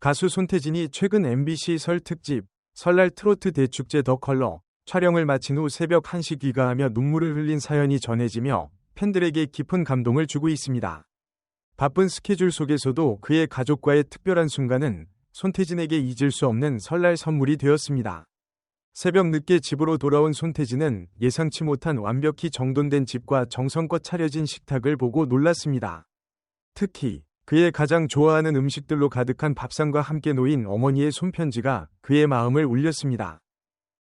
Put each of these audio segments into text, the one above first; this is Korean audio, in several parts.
가수 손태진이 최근 MBC 설 특집 설날 트로트 대축제 더 컬러 촬영을 마친 후 새벽 1시 귀가하며 눈물을 흘린 사연이 전해지며 팬들에게 깊은 감동을 주고 있습니다. 바쁜 스케줄 속에서도 그의 가족과의 특별한 순간은 손태진에게 잊을 수 없는 설날 선물이 되었습니다. 새벽 늦게 집으로 돌아온 손태진은 예상치 못한 완벽히 정돈된 집과 정성껏 차려진 식탁을 보고 놀랐습니다. 특히 그의 가장 좋아하는 음식들로 가득한 밥상과 함께 놓인 어머니의 손편지가 그의 마음을 울렸습니다.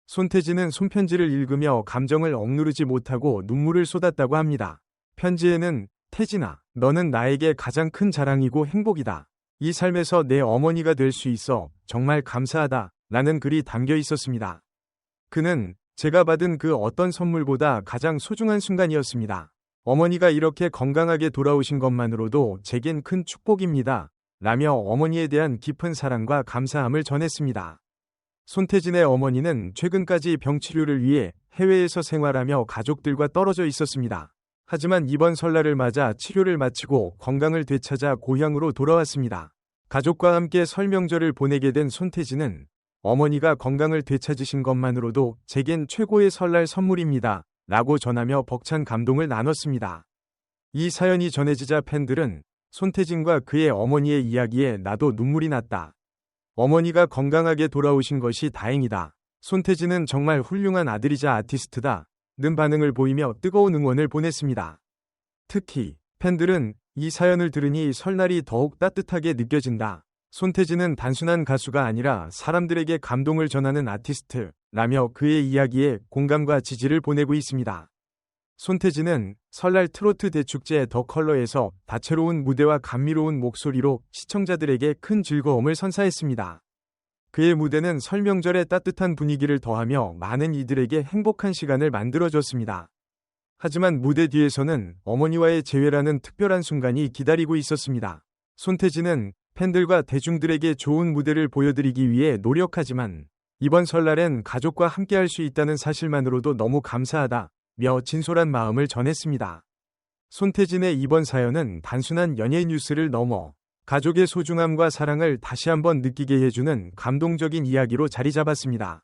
손태진은 손편지를 읽으며 감정을 억누르지 못하고 눈물을 쏟았다고 합니다. 편지에는 태진아, 너는 나에게 가장 큰 자랑이고 행복이다. 이 삶에서 내 어머니가 될 수 있어 정말 감사하다. 라는 글이 담겨 있었습니다. 그는 제가 받은 그 어떤 선물보다 가장 소중한 순간이었습니다. 어머니가 이렇게 건강하게 돌아오신 것만으로도 제겐 큰 축복입니다. 라며 어머니에 대한 깊은 사랑과 감사함을 전했습니다. 손태진의 어머니는 최근까지 병치료를 위해 해외에서 생활하며 가족들과 떨어져 있었습니다. 하지만 이번 설날을 맞아 치료를 마치고 건강을 되찾아 고향으로 돌아왔습니다. 가족과 함께 설명절을 보내게 된 손태진은 어머니가 건강을 되찾으신 것만으로도 제겐 최고의 설날 선물입니다. 라고 전하며 벅찬 감동을 나눴습니다. 이 사연이 전해지자 팬들은 손태진과 그의 어머니의 이야기에 나도 눈물이 났다. 어머니가 건강하게 돌아오신 것이 다행이다. 손태진은 정말 훌륭한 아들이자 아티스트다. 는 반응을 보이며 뜨거운 응원을 보냈습니다. 특히 팬들은 이 사연을 들으니 설날이 더욱 따뜻하게 느껴진다. 손태진은 단순한 가수가 아니라 사람들에게 감동을 전하는 아티스트, 라며 그의 이야기에 공감과 지지를 보내고 있습니다. 손태진은 설날 트로트 대축제 더 컬러에서 다채로운 무대와 감미로운 목소리로 시청자들에게 큰 즐거움을 선사했습니다. 그의 무대는 설명절의 따뜻한 분위기를 더하며 많은 이들에게 행복한 시간을 만들어줬습니다. 하지만 무대 뒤에서는 어머니와의 재회라는 특별한 순간이 기다리고 있었습니다. 손태진은 팬들과 대중들에게 좋은 무대를 보여드리기 위해 노력하지만 이번 설날엔 가족과 함께할 수 있다는 사실만으로도 너무 감사하다. 며 진솔한 마음을 전했습니다. 손태진의 이번 사연은 단순한 연예 뉴스를 넘어 가족의 소중함과 사랑을 다시 한번 느끼게 해주는 감동적인 이야기로 자리 잡았습니다.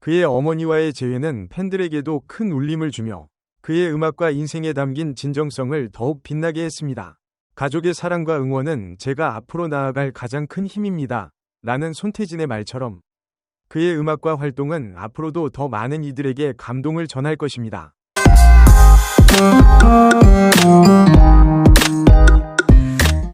그의 어머니와의 재회는 팬들에게도 큰 울림을 주며 그의 음악과 인생에 담긴 진정성을 더욱 빛나게 했습니다. 가족의 사랑과 응원은 제가 앞으로 나아갈 가장 큰 힘입니다. 라는 손태진의 말처럼 그의 음악과 활동은 앞으로도 더 많은 이들에게 감동을 전할 것입니다.